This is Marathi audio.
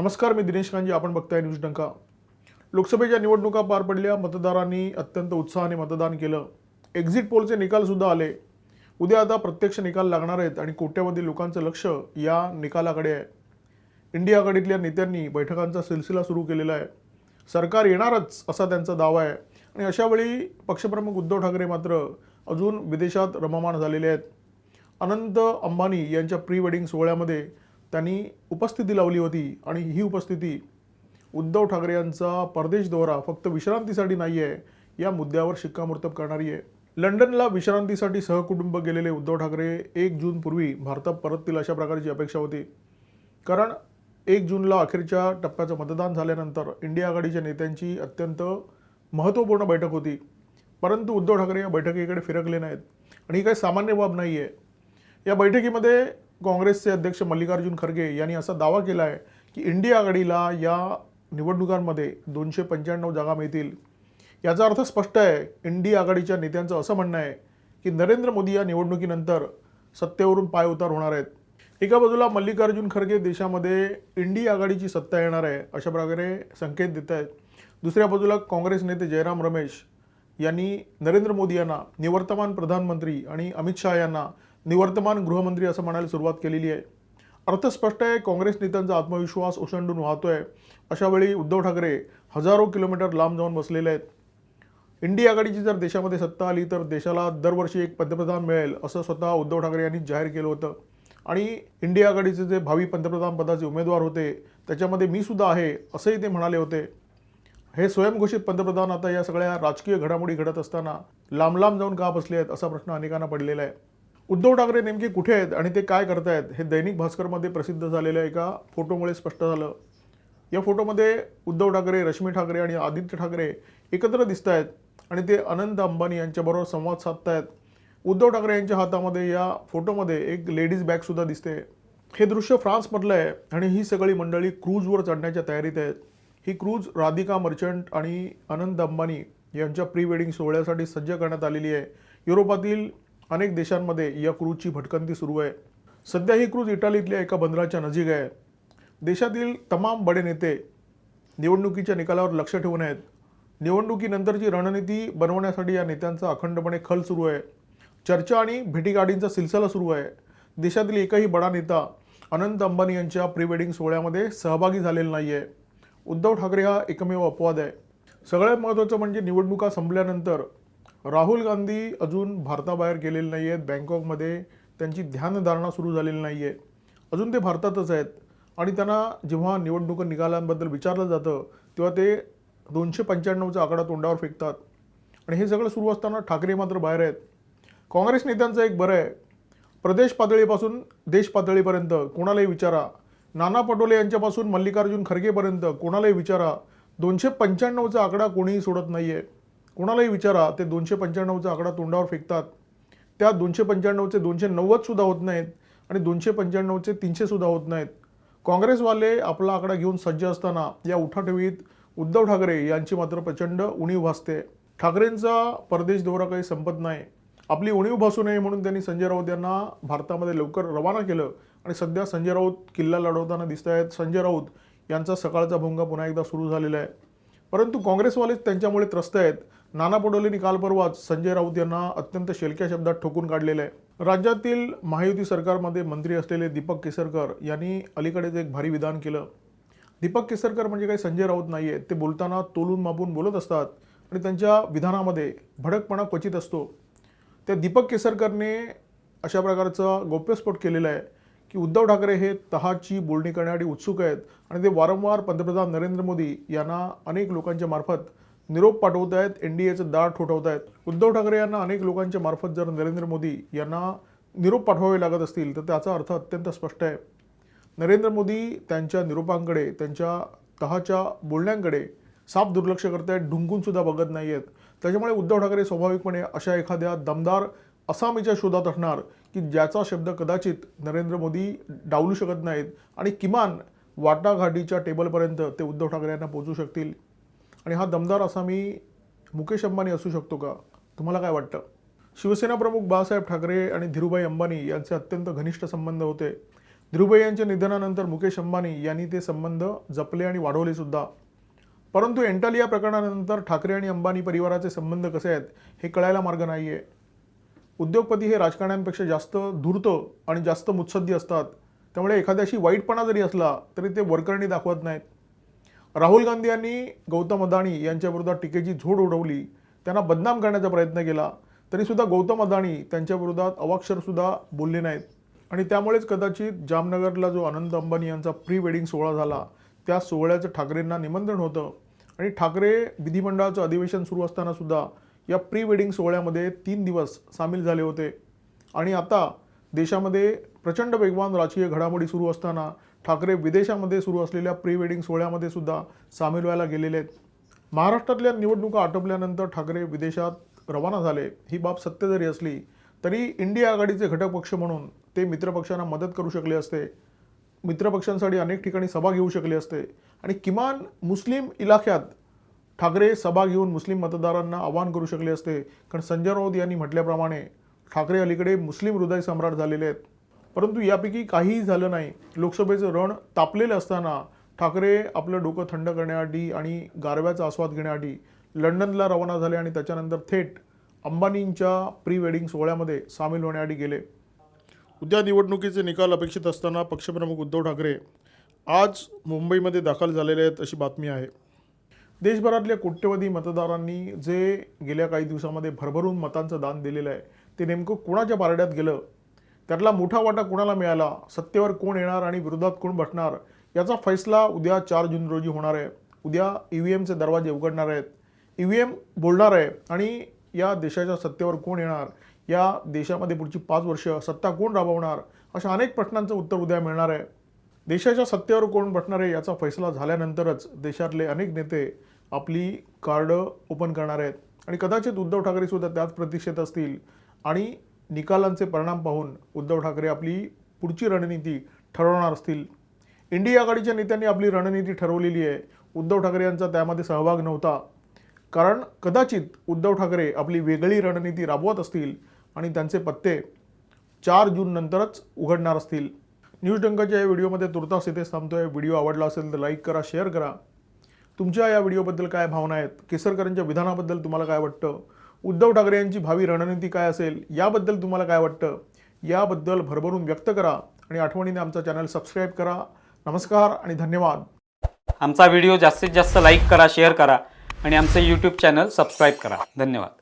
नमस्कार मी दिनेश कांजी आपण बघताय न्यूज डंका. लोकसभेच्या निवडणुका पार पडल्या मतदारांनी अत्यंत उत्साहाने मतदान केलं. एक्झिट पोलचे निकालसुद्धा आले. उद्या आता प्रत्यक्ष निकाल लागणार आहेत आणि कोट्यावधी लोकांचं लक्ष या निकालाकडे आहे. इंडिया आघाडीतल्या नेत्यांनी बैठकांचा सिलसिला सुरू केलेला आहे. सरकार येणारच असा त्यांचा दावा आहे. आणि अशावेळी पक्षप्रमुख उद्धव ठाकरे मात्र अजून विदेशात रममाण झालेले आहेत. अनंत अंबानी यांच्या प्री वेडिंग सोहळ्यामध्ये त्यांनी उपस्थिती लावली होती आणि ही उपस्थिती उद्धव ठाकरे यांचा परदेश दौरा फक्त विश्रांतीसाठी नाही आहे या मुद्द्यावर शिक्कामोर्तब करणारी आहे. लंडनला विश्रांतीसाठी सहकुटुंब गेलेले उद्धव ठाकरे एक जूनपूर्वी भारतात परततील अशा प्रकारची अपेक्षा होती. कारण एक जूनला अखेरच्या टप्प्याचं मतदान झाल्यानंतर इंडिया आघाडीच्या नेत्यांची अत्यंत महत्त्वपूर्ण बैठक होती. परंतु उद्धव ठाकरे या बैठकीकडे फिरकले नाहीत आणि ही काही सामान्य बाब नाही आहे या बैठकीमध्ये काँग्रेसचे अध्यक्ष मल्लिकार्जुन खरगे यांनी असा दावा केला आहे की इंडिया आघाडीला या निवडणुकांमध्ये दोनशे पंच्याण्णव जागा मिळतील. याचा अर्थ स्पष्ट आहे इंडिया आघाडीच्या नेत्यांचं असं म्हणणं आहे की नरेंद्र मोदी या निवडणुकीनंतर सत्तेवरून पाय उतार होणार आहेत. एका बाजूला मल्लिकार्जुन खरगे देशामध्ये इंडिया आघाडीची सत्ता येणार आहे अशा प्रकारे संकेत देत आहेत. दुसऱ्या बाजूला काँग्रेस नेते जयराम रमेश यांनी नरेंद्र मोदी यांना निवर्तमान प्रधानमंत्री आणि अमित शहा यांना निवर्तमान गृहमंत्री असं म्हणायला सुरुवात केलेली आहे. अर्थ स्पष्ट आहे काँग्रेस नेत्यांचा आत्मविश्वास ओसंडून वाहतोय. अशावेळी उद्धव ठाकरे हजारो किलोमीटर लांब जाऊन बसलेले आहेत. इंडिया आघाडीची जर देशामध्ये सत्ता आली तर देशाला दरवर्षी एक पंतप्रधान मिळेल असं स्वतः उद्धव ठाकरे यांनी जाहीर केलं होतं. आणि इंडिया आघाडीचे जे भावी पंतप्रधान पदाचे उमेदवार होते त्याच्यामध्ये मी सुद्धा आहे असंही ते म्हणाले होते. हे स्वयंघोषित पंतप्रधान आता या सगळ्या राजकीय घडामोडी घडत असताना लांब लांब जाऊन का बसले आहेत असा प्रश्न अनेकांना पडलेला आहे. उद्धव ठाकरे नेमके कुठे आहेत आणि ते काय करतायत हे दैनिक भास्करमध्ये प्रसिद्ध झालेल्या एका फोटोमुळे स्पष्ट झालं. या फोटोमध्ये उद्धव ठाकरे रश्मी ठाकरे आणि आदित्य ठाकरे एकत्र दिसत आहेत आणि ते अनंत अंबानी यांच्याबरोबर संवाद साधतायत. उद्धव ठाकरे यांच्या हातामध्ये या फोटोमध्ये एक लेडीज बॅगसुद्धा दिसते. हे दृश्य फ्रान्समधलं आहे आणि ही सगळी मंडळी क्रूजवर चढण्याच्या तयारीत आहेत. ही क्रूज राधिका मर्चंट आणि अनंत अंबानी यांच्या प्री वेडिंग सोहळ्यासाठी सज्ज करण्यात आलेली आहे. युरोपातील अनेक देशांमध्ये या क्रूजची भटकंती सुरू आहे. सध्या ही क्रूज इटालीतल्या एका बंदराच्या नजीक आहे. देशातील तमाम बडे नेते निवडणुकीच्या निकालावर लक्ष ठेवून आहेत. निवडणुकीनंतरची रणनीती बनवण्यासाठी या नेत्यांचा अखंडपणे खल सुरू आहे. चर्चा आणि भेटीगाडींचा सिलसिला सुरू आहे. देशातील एकही बडा नेता अनंत अंबानी यांच्या प्री वेडिंग सोहळ्यामध्ये सहभागी झालेला नाही आहे उद्धव ठाकरे हा एकमेव अपवाद आहे. सगळ्यात महत्त्वाचं म्हणजे निवडणुका संपल्यानंतर राहुल गांधी अजून भारताबाहेर गेलेले नाही आहेत बँकॉकमध्ये त्यांची ध्यानधारणा सुरू झालेली नाही आहे अजून ते भारतातच आहेत. आणि त्यांना जेव्हा निवडणुका निकालांबद्दल विचारलं जातं तेव्हा ते दोनशे पंच्याण्णवचा आकडा तोंडावर फेकतात. आणि हे सगळं सुरू असताना ठाकरे मात्र बाहेर आहेत. काँग्रेस नेत्यांचं एक बरं आहे. प्रदेश पातळीपासून देश पातळीपर्यंत कोणालाही विचारा. नाना पटोले यांच्यापासून मल्लिकार्जुन खरगेपर्यंत कोणालाही विचारा. दोनशे पंच्याण्णवचा आकडा कोणीही सोडत नाही आहे कोणालाही विचारा ते दोनशे पंच्याण्णवचा आकडा तोंडावर फेकतात. त्या दोनशे पंच्याण्णवचे दोनशे नव्वदसुद्धा होत नाहीत आणि दोनशे पंच्याण्णवचे तीनशेसुद्धा होत नाहीत. काँग्रेसवाले आपला आकडा घेऊन सज्ज असताना या उठाठेवीत उद्धव ठाकरे यांची मात्र प्रचंड उणीव भासते. ठाकरेंचा परदेश दौरा काही संपत नाही. आपली उणीव भासू नये म्हणून त्यांनी संजय राऊत यांना भारतामध्ये लवकर रवाना केलं आणि सध्या संजय राऊत किल्ला लढवताना दिसत आहेत संजय राऊत यांचा सकाळचा भोंगा पुन्हा एकदा सुरू झालेला आहे. परंतु काँग्रेसवालेच त्यांच्यामुळे त्रस्त आहेत. नाना पटोलेंनी काल परवाच संजय राऊत यांना अत्यंत शेलक्या शब्दात ठोकून काढलेलं आहे. राज्यातील महायुती सरकारमध्ये मंत्री असलेले दीपक केसरकर यांनी अलीकडेच एक भारी विधान केलं. दीपक केसरकर म्हणजे काही संजय राऊत नाही आहेत ते बोलताना तोलून मापून बोलत असतात आणि त्यांच्या विधानामध्ये भडकपणा क्वचित असतो. त्या दीपक केसरकरने अशा प्रकारचा गौप्यस्फोट केलेला आहे. की उद्धव ठाकरे हे तहाची बोलणी करण्यासाठी उत्सुक आहेत आणि ते वारंवार पंतप्रधान नरेंद्र मोदी यांना अनेक लोकांच्या मार्फत निरोप पाठवत आहेत एन डी एचं दार ठोठवत आहेत. उद्धव ठाकरे यांना अनेक लोकांच्या मार्फत जर नरेंद्र मोदी यांना निरोप पाठवावे लागत असतील तर त्याचा अर्थ अत्यंत स्पष्ट आहे. नरेंद्र मोदी त्यांच्या निरोपांकडे त्यांच्या तहाच्या बोलण्यांकडे साफ दुर्लक्ष करत आहेत ढुंकूनसुद्धा बघत नाही आहेत त्याच्यामुळे उद्धव ठाकरे स्वाभाविकपणे अशा एखाद्या दमदार असा मीच्या शोधात असणार की ज्याचा शब्द कदाचित नरेंद्र मोदी डावलू शकत नाहीत आणि किमान वाटाघाटीच्या टेबलपर्यंत ते उद्धव ठाकरे यांना पोचू शकतील. आणि हा दमदार असा मी मुकेश अंबानी असू शकतो का? तुम्हाला काय वाटतं? शिवसेना प्रमुख बाळासाहेब ठाकरे आणि धीरूभाई अंबानी यांचे अत्यंत घनिष्ठ संबंध होते. धीरूभाई यांच्या निधनानंतर मुकेश अंबानी यांनी ते संबंध जपले आणि वाढवले सुद्धा. परंतु एंटालिया प्रकरणानंतर ठाकरे आणि अंबानी परिवाराचे संबंध कसे आहेत हे कळायला मार्ग नाही आहे उद्योगपती हे राजकारण्यांपेक्षा जास्त धूर्त आणि जास्त मुत्सद्दी असतात. त्यामुळे एखाद्याशी वाईटपणा जरी असला तरी ते वरकरणी दाखवत नाहीत. राहुल गांधी यांनी गौतम अदाणी यांच्याविरोधात टीकेची झोड उडवली. त्यांना बदनाम करण्याचा प्रयत्न केला. तरीसुद्धा गौतम अदाणी त्यांच्या विरोधात अवाक्षरसुद्धा बोलले नाहीत. आणि त्यामुळेच कदाचित जामनगरला जो आनंद अंबानी यांचा प्री वेडिंग सोहळा झाला त्या सोहळ्याचं ठाकरेंना निमंत्रण होतं. आणि ठाकरे विधिमंडळाचं अधिवेशन सुरू असताना सुद्धा या प्री वेडिंग सोहळ्यामध्ये तीन दिवस सामील झाले होते. आणि आता देशामध्ये प्रचंड वेगवान राजकीय घडामोडी सुरू असताना ठाकरे विदेशामध्ये सुरू असलेल्या प्री वेडिंग सोहळ्यामध्ये सुद्धा सामील व्हायला गेलेले आहेत. महाराष्ट्रातल्या निवडणुका आटोपल्यानंतर ठाकरे विदेशात रवाना झाले. ही बाब सत्य जरी असली तरी इंडिया आघाडीचे घटक पक्ष म्हणून ते मित्रपक्षांना मदत करू शकले असते. मित्रपक्षांसाठी अनेक ठिकाणी सभा घेऊ शकले असते. आणि किमान मुस्लिम इलाख्यात ठाकरे सभा घेऊन मुस्लिम मतदारांना आवाहन करू शकले असते. कारण संजय राऊत यांनी म्हटल्याप्रमाणे ठाकरे अलीकडे मुस्लिम हृदय सम्राट झालेले आहेत. परंतु यापैकी काहीही झालं नाही. लोकसभेचं रण तापलेलं असताना ठाकरे आपलं डोकं थंड करण्यासाठी आणि गारव्याचा आस्वाद घेण्यासाठी लंडनला रवाना झाले आणि त्याच्यानंतर थेट अंबानींच्या प्री वेडिंग सोहळ्यामध्ये सामील होण्यासाठी गेले. उद्या निवडणुकीचे निकाल अपेक्षित असताना पक्षप्रमुख उद्धव ठाकरे आज मुंबईमध्ये दाखल झालेले आहेत अशी बातमी आहे. देशभरातल्या कोट्यवधी मतदारांनी जे गेल्या काही दिवसामध्ये भरभरून मतांचं दान दिलेलं आहे ते नेमकं कोणाच्या पारड्यात गेलं? त्यातला मोठा वाटा कोणाला मिळाला? सत्तेवर कोण येणार आणि विरोधात कोण बसणार? याचा फैसला उद्या चार जून रोजी होणार आहे. उद्या ई व्ही एमचे दरवाजे उघडणार आहेत. ई व्ही एम बोलणार आहे आणि या देशाच्या सत्तेवर कोण येणार? या देशामध्ये पुढची पाच वर्ष सत्ता कोण राबवणार? अशा अनेक प्रश्नांचं उत्तर उद्या मिळणार आहे. देशाच्या सत्तेवर कोण बसणार आहे याचा फैसला झाल्यानंतरच देशातले अनेक नेते आपली कार्ड ओपन करणार आहेत. आणि कदाचित उद्धव ठाकरे सुद्धा त्याच प्रतीक्षेत असतील. आणि निकालांचे परिणाम पाहून उद्धव ठाकरे आपली पुढची रणनीती ठरवणार असतील. इंडिया आघाडीच्या नेत्यांनी आपली रणनीती ठरवलेली आहे. उद्धव ठाकरे यांचा त्यामध्ये सहभाग नव्हता. कारण कदाचित उद्धव ठाकरे आपली वेगळी रणनीती राबवत असतील आणि त्यांचे पत्ते चार जून नंतरच उघडणार असतील. न्यूज डंकाच्या या व्हिडिओमध्ये तुर्तास इथेच थांबतोय. व्हिडिओ आवडला असेल तर लाईक करा शेअर करा. तुमच्या या व्हिडिओबद्दल काय भावना आहेत? केसरकरांच्या विधानाबद्दल तुम्हाला काय वाटतं? उद्धव ठाकरे यांची भावी रणनीती काय असेल? याबद्दल तुम्हाला काय वाटतं? याबद्दल भरभरून व्यक्त करा आणि आठवणीने आमचा चॅनल सबस्क्राईब करा. नमस्कार आणि धन्यवाद. आमचा व्हिडिओ जास्तीत जास्त लाईक करा शेअर करा आणि आमचं यूट्यूब चॅनल सबस्क्राईब करा. धन्यवाद.